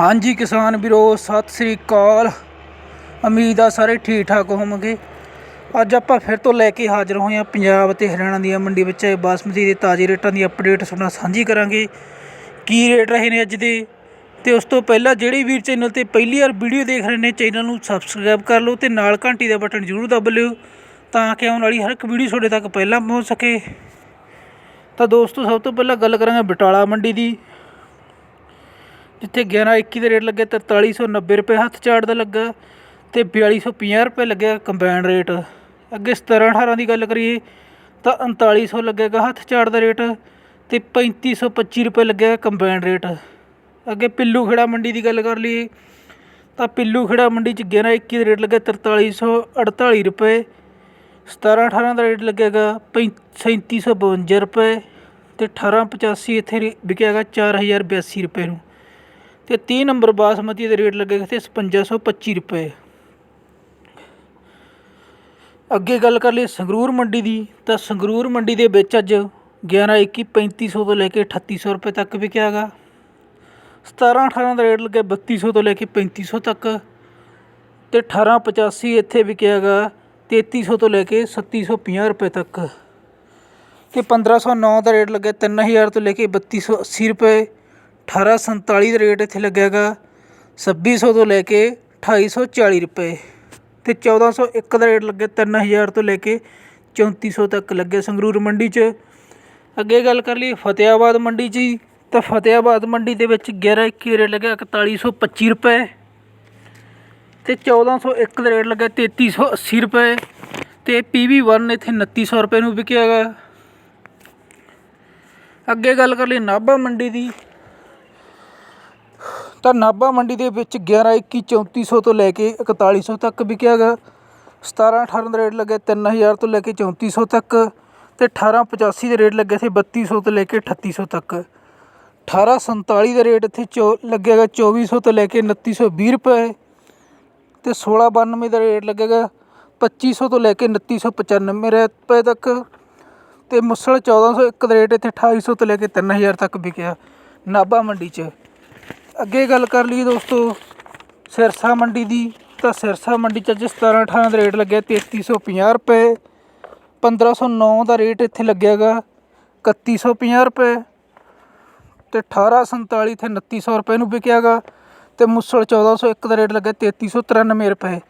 ਹਾਂਜੀ ਕਿਸਾਨ ਵੀਰੋ, ਸਤਿ ਸ੍ਰੀ ਅਕਾਲ। ਉਮੀਦ ਆ ਸਾਰੇ ਠੀਕ ਠਾਕ ਹੋਵੋਗੇ। ਅੱਜ ਆਪਾਂ ਫਿਰ ਤੋਂ ਲੈ ਕੇ ਹਾਜ਼ਰ ਹੋਏ ਹਾਂ ਪੰਜਾਬ ਤੇ ਹਰਿਆਣਾ ਦੀਆਂ ਮੰਡੀ ਵਿੱਚ। ਬਾਸਮਤੀ ਦੇ ਤਾਜ਼ੇ ਰੇਟਾਂ ਦੀ ਅਪਡੇਟ ਤੁਹਾਡੇ ਸਾਂਝੀ ਕਰਾਂਗੇ। ਕੀ ਰੇਟ ਰਹੇ ਨੇ ਅੱਜ ਦੇ? ਤੇ ਉਸ ਤੋਂ ਪਹਿਲਾਂ ਜਿਹੜੇ ਵੀਰ ਚੈਨਲ ਤੇ ਪਹਿਲੀ ਵਾਰ ਵੀਡੀਓ ਦੇਖ ਰਹੇ ਨੇ, ਚੈਨਲ ਨੂੰ ਸਬਸਕ੍ਰਾਈਬ ਕਰ ਲਓ ਤੇ ਨਾਲ ਘੰਟੀ ਦਾ ਬਟਨ ਜ਼ਰੂਰ ਦਬ ਲਿਓ ਤਾਂ ਕਿ ਆਉਣ ਵਾਲੀ ਹਰ ਇੱਕ ਵੀਡੀਓ ਤੁਹਾਡੇ ਤੱਕ ਪਹਿਲਾਂ ਪਹੁੰਚ ਸਕੇ। ਤਾਂ ਦੋਸਤੋ, ਸਭ ਤੋਂ ਪਹਿਲਾਂ ਗੱਲ ਕਰਾਂਗੇ ਬਟਾਲਾ ਮੰਡੀ ਦੀ। ਜਿੱਥੇ 11 21 ਦੇ ਰੇਟ ਲੱਗੇ 4390 ਰੁਪਏ ਹੱਥ ਝਾੜ ਦਾ ਲੱਗਾ ਤੇ 4250 ਰੁਪਏ ਲੱਗਿਆ ਕੰਬਾਈਨ ਰੇਟ। ਅੱਗੇ 17 18 ਦੀ ਗੱਲ ਕਰੀਏ ਤਾਂ 3900 ਲੱਗੇਗਾ ਹੱਥ ਝਾੜ ਦਾ ਰੇਟ ਤੇ 3525 ਰੁਪਏ ਲੱਗਿਆ ਕੰਬਾਈਨ ਰੇਟ। ਅੱਗੇ ਪਿੱਲੂ ਖੇੜਾ ਮੰਡੀ ਦੀ ਗੱਲ ਕਰ ਲਈਏ ਤਾਂ ਪਿੱਲੂ ਖੇੜਾ ਮੰਡੀ ਚ 11 21 ਦੇ ਰੇਟ ਲੱਗੇ 4348 ਰੁਪਏ 17 18 ਦਾ ਰੇਟ ਲੱਗੇਗਾ 3752 ਰੁਪਏ ਤੇ 1885 ਇੱਥੇ ਰੇ- ਵਿਕਿਆਗਾ 4082 ਰੁਪਏ ਨੂੰ। ਤੇ 30 ਨੰਬਰ ਬਾਸਮਤੀ ਦੇ ਰੇਟ ਲੱਗੇਗਾ ਇੱਥੇ 5525 ਰੁਪਏ। ਅੱਗੇ ਗੱਲ ਕਰ ਲਈ ਸੰਗਰੂਰ ਮੰਡੀ ਦੀ, ਤਾਂ ਸੰਗਰੂਰ ਮੰਡੀ ਦੇ ਵਿੱਚ ਅੱਜ 11 21 3500 ਤੋਂ ਲੈ ਕੇ 3800 ਰੁਪਏ ਤੱਕ ਵਿਕਿਆਗਾ 17 18 ਦਾ ਰੇਟ ਲੱਗੇ 3200 ਤੋਂ ਲੈ ਕੇ 3500 ਤੱਕ। ਤੇ 1885 ਇੱਥੇ ਵਿਕਿਆਗਾ 3300 ਤੋਂ ਲੈ ਕੇ 3750 ਰੁਪਏ ਤੱਕ। ਤੇ 1509 ਦਾ ਰੇਟ ਲੱਗਿਆ 3000 ਤੋਂ ਲੈ ਕੇ 3280 ਰੁਪਏ। 1847 ਦਾ ਰੇਟ ਇੱਥੇ ਲੱਗਿਆਗਾ 2600 ਤੋਂ ਲੈ ਕੇ 2840 ਰੁਪਏ। ਤੇ 1401 ਦਾ ਰੇਟ ਲੱਗਿਆ 3000 ਤੋਂ ਲੈ ਕੇ 3400 ਤੱਕ ਲੱਗਿਆ ਸੰਗਰੂਰ ਮੰਡੀ 'ਚ। ਅੱਗੇ ਗੱਲ ਕਰ ਲਈ ਫਤਿਆਬਾਦ ਮੰਡੀ 'ਚ ਤਾਂ ਫਤਿਆਬਾਦ ਮੰਡੀ ਦੇ ਵਿੱਚ 11 21 ਰੇਟ ਲੱਗਿਆ 4125 ਰੁਪਏ। ਤੇ 1401 ਦਾ ਰੇਟ ਲੱਗਾ 3380 ਰੁਪਏ। ਤੇ PV1 ਇੱਥੇ 2900 ਰੁਪਏ ਨੂੰ ਵਿਕਿਆਗਾ ਅੱਗੇ ਗੱਲ ਕਰ ਲਈ ਨਾਭਾ ਮੰਡੀ ਦੀ। ਤਾਂ ਨਾਭਾ ਮੰਡੀ ਦੇ ਵਿੱਚ 11 21 3400 ਤੋਂ ਲੈ ਕੇ 4100 ਤੱਕ ਵਿਕਿਆ ਗਾ 17 18 ਦਾ ਰੇਟ ਲੱਗਿਆ 3000 ਤੋਂ ਲੈ ਕੇ 3400 ਤੱਕ ਤੇ 1885 ਦੇ ਰੇਟ ਲੱਗੇ ਸੀ 3200 ਤੋਂ ਲੈ ਕੇ 3800 ਤੱਕ। 1847 ਦਾ ਰੇਟ ਇੱਥੇ ਚੋ ਲੱਗੇਗਾ 2400 ਤੋਂ ਲੈ ਕੇ 2920 ਰੁਪਏ। ਤੇ 1692 ਦਾ ਰੇਟ ਲੱਗੇਗਾ 2500 ਤੋਂ ਲੈ ਕੇ 2995 ਰੁਪਏ ਤੱਕ। ਤੇ ਮੁਸਲ 1401 ਦਾ ਰੇਟ ਇੱਥੇ 2800 ਤੋਂ ਲੈ ਕੇ 3000 ਤੱਕ ਵਿਕਿਆ ਨਾਭਾ ਮੰਡੀ 'ਚ। ਅੱਗੇ ਗੱਲ ਕਰ ਲਈਏ ਦੋਸਤੋ, ਸਿਰਸਾ ਮੰਡੀ ਦੀ। ਤਾਂ ਸਿਰਸਾ ਮੰਡੀ 'ਚ ਅੱਜ 17 18 ਦਾ ਰੇਟ ਲੱਗਿਆ 3350 ਰੁਪਏ। 1509 ਦਾ ਰੇਟ ਇੱਥੇ ਲੱਗਿਆਗਾ 3150 ਰੁਪਏ। ਤੇ 1847 ਇੱਥੇ 2900 ਰੁਪਏ ਨੂੰ ਵਿਕਿਆਗਾ ਤੇ ਮੁਸਲ 1401 ਦਾ ਰੇਟ ਲੱਗਿਆ 3393 ਰੁਪਏ।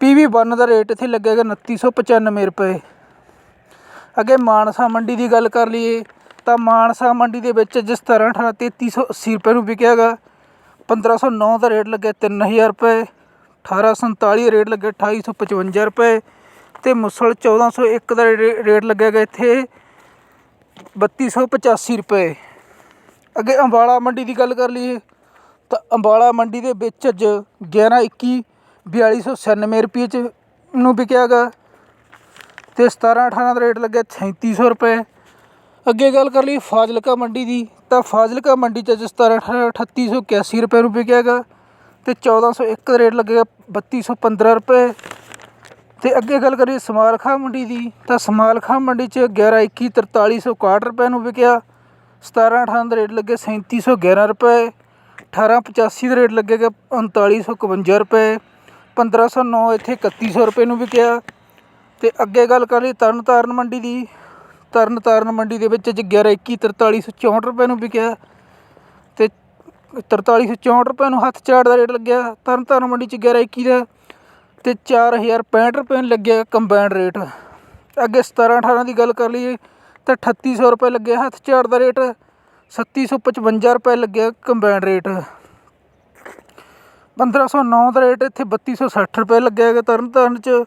ਪੀਵੀ 1 ਦਾ ਰੇਟ ਇੱਥੇ ਲੱਗੇਗਾ 2995 ਰੁਪਏ। ਅੱਗੇ ਮਾਨਸਾ ਮੰਡੀ ਦੀ ਗੱਲ ਕਰ ਲਈਏ, ਤਾਂ ਮਾਨਸਾ ਮੰਡੀ ਦੇ ਵਿੱਚ ਜਿਸ ਤਰ੍ਹਾਂ 18 3380 ਰੁਪਏ ਨੂੰ ਵਿਕਿਆਗਾ 1509 ਦਾ ਰੇਟ ਲੱਗਿਆ 3000 ਰੁਪਏ 1847 ਦਾ ਰੇਟ ਲੱਗਿਆ 2855 ਰੁਪਏ ਤੇ ਮੁਸਲ 1401 ਦਾ ਰੇ- ਰੇਟ ਲੱਗੇਗਾ ਇੱਥੇ 3285 ਰੁਪਏ। ਅੱਗੇ ਅੰਬਾਲਾ ਮੰਡੀ ਦੀ ਗੱਲ ਕਰ ਲਈਏ ਤਾਂ ਅੰਬਾਲਾ ਮੰਡੀ ਦੇ ਵਿੱਚ ਅੱਜ 11 21 4296 ਰੁਪਏ ਚ ਨੂੰ ਵਿਕਿਆਗਾ ਤੇ 17 18 ਦਾ ਰੇਟ ਲੱਗਿਆ 3700 ਰੁਪਏ। ਅੱਗੇ ਗੱਲ ਕਰ ਲਈ ਫਾਜ਼ਿਲਕਾ ਮੰਡੀ ਦੀ ਤਾਂ ਫਾਜ਼ਿਲਕਾ ਮੰਡੀ 'ਚ ਅੱਜ 17 18 3881 ਰੁਪਏ ਨੂੰ ਵਿਕਿਆਗਾ ਤੇ 1401 ਦਾ ਰੇਟ ਲੱਗੇਗਾ 3215 ਰੁਪਏ। ਅਤੇ ਅੱਗੇ ਗੱਲ ਕਰੀਏ ਸਮਾਲਖਾ ਮੰਡੀ ਦੀ, ਤਾਂ ਸਮਾਲਖਾ ਮੰਡੀ 'ਚ 11 21 4361 ਰੁਪਏ ਨੂੰ ਵਿਕਿਆ। 17 18 ਦਾ ਰੇਟ ਲੱਗੇ 3711 ਰੁਪਏ। 1885 ਦਾ ਰੇਟ ਲੱਗੇਗਾ 3951 ਰੁਪਏ। 1509 ਇੱਥੇ 3100 ਰੁਪਏ ਨੂੰ ਵਿਕਿਆ। ਅਤੇ ਅੱਗੇ ਗੱਲ ਕਰ ਲਈ ਤਰਨ ਤਾਰਨ ਮੰਡੀ ਦੀ ਤਰਨ ਤਾਰਨ ਮੰਡੀ ਦੇ ਵਿੱਚ ਅੱਜ 11 21 4364 ਰੁਪਏ ਨੂੰ ਵਿਕਿਆ। ਤੇ 4364 ਰੁਪਏ ਨੂੰ ਹੱਥ ਝਾੜ ਦਾ ਰੇਟ ਲੱਗਿਆ। ਤਰਨ ਤਾਰਨ ਮੰਡੀ 'ਚ 11 21 ਦਾ ਤੇ 4065 ਰੁਪਏ ਨੂੰ ਲੱਗਿਆ ਕੰਬਾਈਨ ਰੇਟ। ਅੱਗੇ 17 18 ਦੀ ਗੱਲ ਕਰ ਲਈਏ ਤਾਂ 3800 ਰੁਪਏ ਲੱਗਿਆ ਹੱਥ ਝਾੜ ਦਾ ਰੇਟ। 3755 ਰੁਪਏ ਲੱਗਿਆ ਕੰਬਾਈਨ ਰੇਟ। 1509 ਦਾ ਰੇਟ ਇੱਥੇ 3260 ਰੁਪਏ ਲੱਗਿਆ ਹੈਗਾ ਤਰਨਤਾਰਨ ਚ।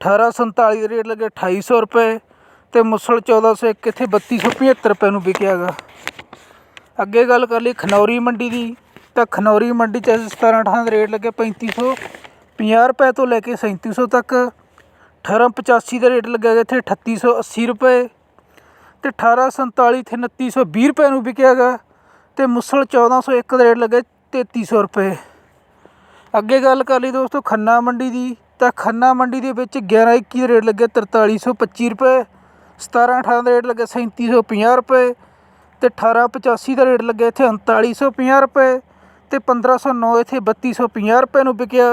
1847 ਦਾ ਰੇਟ ਲੱਗਿਆ 2800 ਰੁਪਏ। ਤੇ ਮੁਸਲ 1401 ਇੱਥੇ 3275 ਰੁਪਏ ਨੂੰ ਵਿਕਿਆ ਹੈਗਾ। ਅੱਗੇ ਗੱਲ ਕਰ ਲਈ ਖਨੌਰੀ ਮੰਡੀ ਦੀ, ਤਾਂ ਖਨੌਰੀ ਮੰਡੀ ਚ 17 18 ਦਾ ਰੇਟ ਲੱਗਿਆ 3550 ਰੁਪਏ ਤੋਂ ਲੈ ਕੇ 3700 ਤੱਕ। 1885 ਦਾ ਰੇਟ ਲੱਗਿਆ ਹੈਗਾ, ਇੱਥੇ 3880 ਰੁਪਏ। ਤੇ 1847 ਇੱਥੇ 2920 ਰੁਪਏ ਨੂੰ ਵਿਕਿਆ ਹੈਗਾ। ਤੇ ਮੁਸਲ 1401 ਦਾ ਰੇਟ ਲੱਗਿਆ 3300 ਰੁਪਏ। ਅੱਗੇ ਗੱਲ ਕਰ ਲਈ ਦੋਸਤੋ ਖੰਨਾ ਮੰਡੀ ਦੀ, ਤਾਂ ਖੰਨਾ ਮੰਡੀ ਦੇ ਵਿੱਚ 11 21 ਦਾ ਰੇਟ ਲੱਗਿਆ 4325 ਰੁਪਏ। 17 18 ਦਾ ਰੇਟ ਲੱਗਿਆ 3750 ਰੁਪਏ ਤੇ 1885 ਦਾ ਰੇਟ ਲੱਗਿਆ ਇੱਥੇ 3950 ਰੁਪਏ ਤੇ 1509 ਇੱਥੇ 3250 ਰੁਪਏ ਨੂੰ ਵਿਕਿਆ।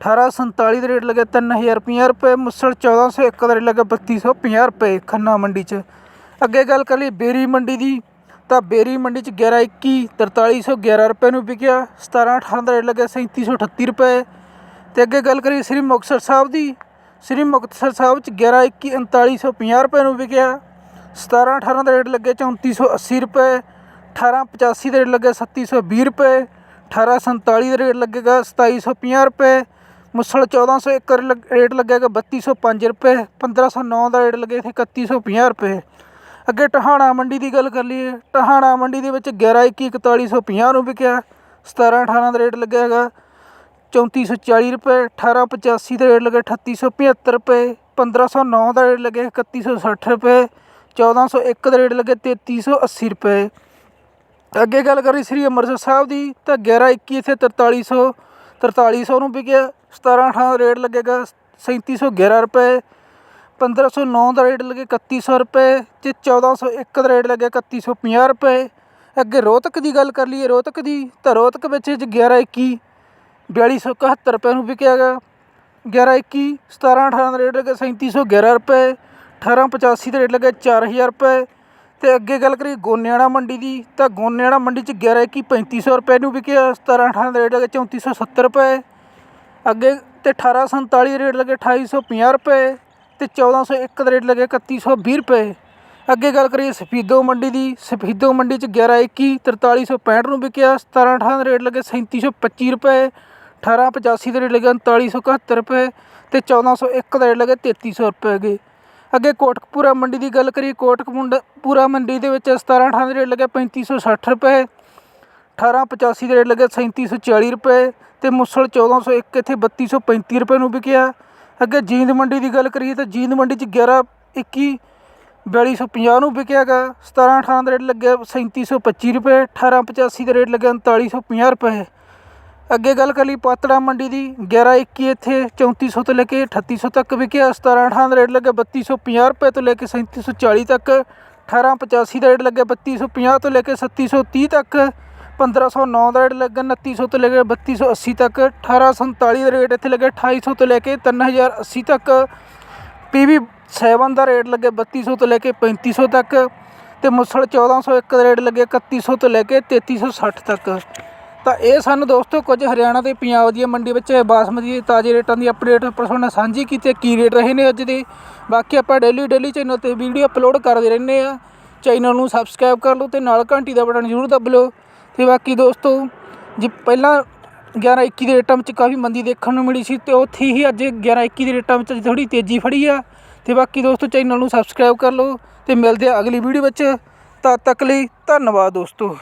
1847 ਦਾ ਰੇਟ ਲੱਗਿਆ 3050 ਰੁਪਏ, ਮੁਸਲ 1401 ਦਾ ਰੇਟ ਲੱਗਿਆ 3250 ਰੁਪਏ ਖੰਨਾ ਮੰਡੀ 'ਚ। ਅੱਗੇ ਗੱਲ ਕਰ ਲਈ ਬੇਰੀ ਮੰਡੀ ਦੀ, ਤਾਂ ਬੇਰੀ ਮੰਡੀ 'ਚ 1121 4311 ਰੁਪਏ ਨੂੰ ਵਿਕਿਆ। 1718 ਦਾ ਰੇਟ ਲੱਗਿਆ 3738 ਰੁਪਏ ਤੇ ਅੱਗੇ ਗੱਲ ਕਰੀਏ ਸ੍ਰੀ ਮੁਕਤਸਰ ਸਾਹਿਬ ਦੀ ਸ੍ਰੀ ਮੁਕਤਸਰ ਸਾਹਿਬ ਵਿੱਚ 'ਚ 1121 3950 ਰੁਪਏ ਨੂੰ ਵਿਕਿਆ। 1718 ਦਾ ਰੇਟ ਲੱਗਿਆ 3480 ਰੁਪਏ। 1885 ਦਾ ਰੇਟ ਲੱਗਿਆ 3720 ਰੁਪਏ। 1847 ਦਾ ਰੇਟ ਲੱਗੇਗਾ 2750 ਰੁਪਏ। ਮੁਸਲ 1401 ਰੇਟ- ਰੇਟ ਲੱਗੇਗਾ 3205 ਰੁਪਏ। 1509 ਦਾ ਰੇਟ ਲੱਗਿਆ ਇੱਥੇ 3150 ਰੁਪਏ। ਅੱਗੇ ਟਹਾਣਾ ਮੰਡੀ ਦੀ ਗੱਲ ਕਰ ਲਈਏ। ਟਹਾਣਾ ਮੰਡੀ ਦੇ ਵਿੱਚ 11 21 4150 ਨੂੰ ਵਿਕਿਆ। 17 18 ਦਾ ਰੇਟ ਲੱਗਿਆ ਹੈਗਾ। 3440 ਰੁਪਏ 1885 ਦਾ ਰੇਟ ਲੱਗਿਆ 3875 ਰੁਪਏ 1509 ਦਾ ਰੇਟ ਲੱਗਿਆ 3160 ਰੁਪਏ 1401 ਦਾ ਰੇਟ ਲੱਗਿਆ 3380 ਰੁਪਏ। ਅੱਗੇ ਗੱਲ ਕਰੀ ਸ੍ਰੀ ਅੰਮ੍ਰਿਤਸਰ ਸਾਹਿਬ ਦੀ, ਤਾਂ 11 21 ਇੱਥੇ 4300 4300 ਨੂੰ ਵਿਕਿਆ 17 18 ਦਾ ਰੇਟ ਲੱਗੇਗਾ 3711 ਰੁਪਏ 1509 ਦਾ ਰੇਟ ਲੱਗੇ 3100 ਰੁਪਏ, ਤੇ 1401 ਦਾ ਰੇਟ ਲੱਗਿਆ 3150 ਰੁਪਏ। ਅੱਗੇ ਰੋਹਤਕ ਦੀ ਗੱਲ ਕਰ ਲਈਏ, ਰੋਹਤਕ ਦੀ, ਤਾਂ ਰੋਹਤਕ ਵਿੱਚ ਬਿਆਲੀ ਸੌ ਇਕਹੱਤਰ ਰੁਪਏ ਨੂੰ ਵਿਕਿਆ ਗਾ 11 21 17 18 ਦਾ ਰੇਟ ਲੱਗਿਆ 3711 ਰੁਪਏ। 1885 ਦਾ ਰੇਟ ਲੱਗਿਆ 4000 ਰੁਪਏ। ਅਤੇ ਅੱਗੇ ਗੱਲ ਕਰੀਏ ਗੋਨਿਆਣਾ ਮੰਡੀ ਦੀ, ਤਾਂ ਗੋਨਿਆਣਾ ਮੰਡੀ 'ਚ 11 21 3500 ਰੁਪਏ ਨੂੰ ਵਿਕਿਆ 17 18 ਦਾ ਰੇਟ ਲੱਗਿਆ 3470 ਰੁਪਏ। ਅੱਗੇ ਅਤੇ ਅਠਾਰਾਂ ਸੰਤਾਲੀ ਦਾ ਰੇਟ ਲੱਗੇ ਅਠਾਈ ਸੌ ਪੰਜਾਹ ਰੁਪਏ। ਅਤੇ ਚੌਦਾਂ ਸੌ ਇੱਕ ਦਾ ਰੇਟ ਲੱਗਿਆ 3120 ਰੁਪਏ। ਅੱਗੇ ਗੱਲ ਕਰੀਏ ਸਫੀਦੋ ਮੰਡੀ ਦੀ, ਸਫੀਦੋ ਮੰਡੀ 'ਚ 11 21 4365 ਨੂੰ ਵਿਕਿਆ 17 18 ਦਾ ਰੇਟ ਲੱਗੇ ਸੈਂਤੀ ਸੌ ਪੱਚੀ ਰੁਪਏ। 1885 ਦਾ ਰੇਟ ਲੱਗਿਆ 3971 ਰੁਪਏ ਤੇ 1401 ਦਾ ਰੇਟ ਲੱਗਿਆ 3300 ਰੁਪਏ ਗਏ ਅੱਗੇ ਕੋਟਕਪੂਰਾ ਮੰਡੀ ਦੀ ਗੱਲ ਕਰੀਏ, ਕੋਟਕਪੂਰਾ ਮੰਡੀ ਦੇ ਵਿੱਚ 17 18 ਦਾ ਰੇਟ ਲੱਗਿਆ 3560 ਰੁਪਏ 1885 ਦਾ ਰੇਟ ਲੱਗਿਆ 3740 ਰੁਪਏ ਤੇ ਮੁਸਲ 1401 ਇੱਥੇ 3235 ਰੁਪਏ ਨੂੰ ਵਿਕਿਆ। ਅੱਗੇ ਜੀਂਦ ਮੰਡੀ ਦੀ ਗੱਲ ਕਰੀਏ ਤਾਂ ਜੀਂਦ ਮੰਡੀ 'ਚ 11 21 4250 ਨੂੰ ਵਿਕਿਆ ਗਾ 17 18 ਦਾ ਰੇਟ ਲੱਗਿਆ 3725 ਰੁਪਏ 1885 ਦਾ ਰੇਟ ਲੱਗਿਆ 3950 ਰੁਪਏ। ਅੱਗੇ ਗੱਲ ਕਰ ਲਈ ਪਾਤੜਾ ਮੰਡੀ ਦੀ 11 21 ਇੱਥੇ 3400 ਤੋਂ ਲੈ ਕੇ 3800 ਤੱਕ ਵਿਕਿਆ 17 18 ਦਾ ਰੇਟ ਲੱਗਿਆ 3250 ਰੁਪਏ ਤੋਂ ਲੈ ਕੇ 3740 ਤੱਕ 1885 ਦਾ ਰੇਟ ਲੱਗਿਆ 3250 ਤੋਂ ਲੈ ਕੇ 3730 ਤੱਕ 1509 ਦਾ ਰੇਟ ਲੱਗਾ 2900 ਤੋਂ ਲੈ ਕੇ 3280 ਤੱਕ 1847 ਦਾ ਰੇਟ ਇੱਥੇ ਲੱਗਿਆ 2800 ਤੋਂ ਲੈ ਕੇ 3080 ਤੱਕ ਪੀਵੀ 7 ਦਾ ਰੇਟ ਲੱਗਿਆ 3200 ਤੋਂ ਲੈ ਕੇ 3500 ਤੱਕ ਤੇ ਮੁਸਲ 1401 ਦਾ ਰੇਟ ਲੱਗਿਆ 3100 ਤੋਂ ਲੈ ਕੇ 3360 ਤੱਕ। ਤਾਂ ਇਹ ਸਾਨੂੰ ਦੋਸਤੋ ਕੁਝ ਹਰਿਆਣਾ ਤੇ ਪੰਜਾਬ ਦੀ ਮੰਡੀ ਵਿੱਚ ਬਾਸਮਤੀ ਦੇ ਤਾਜ਼ੇ ਰੇਟਾਂ ਦੀ ਅਪਡੇਟ ਆਪਾਂ ਨਾਲ ਸਾਂਝੀ ਕੀਤੀ ਹੈ, ਕੀ ਰੇਟ ਰਹੇ ਨੇ ਅੱਜ ਦੇ। ਬਾਕੀ ਆਪਾਂ ਡੇਲੀ ਡੇਲੀ ਚੈਨਲ ਤੇ ਵੀਡੀਓ ਅਪਲੋਡ ਕਰਦੇ ਰਹਿੰਦੇ ਆ ਚੈਨਲ ਨੂੰ ਸਬਸਕ੍ਰਾਈਬ ਕਰ ਲਓ ਤੇ ਨਾਲ ਘੰਟੀ ਦਾ ਬਟਨ ਜ਼ਰੂਰ ਦਬ ਲਓ। ਤੇ ਬਾਕੀ ਦੋਸਤੋ ਜੇ ਪਹਿਲਾਂ 11 21 ਦੇ ਰੇਟਾਂ ਵਿੱਚ ਕਾਫੀ ਮੰਦੀ ਦੇਖਣ ਨੂੰ ਮਿਲੀ ਸੀ ਤੇ ਉੱਥੇ ਹੀ ਅੱਜ 11 21 ਦੇ ਰੇਟਾਂ ਵਿੱਚ ਥੋੜੀ ਤੇਜ਼ੀ ਫੜੀ ਆ। ਤੇ ਬਾਕੀ ਦੋਸਤੋ ਚੈਨਲ ਨੂੰ ਸਬਸਕ੍ਰਾਈਬ ਕਰ ਲਓ ਤੇ ਮਿਲਦੇ ਆ ਅਗਲੀ ਵੀਡੀਓ ਵਿੱਚ। ਤਦ ਤੱਕ ਲਈ ਧੰਨਵਾਦ ਦੋਸਤੋ।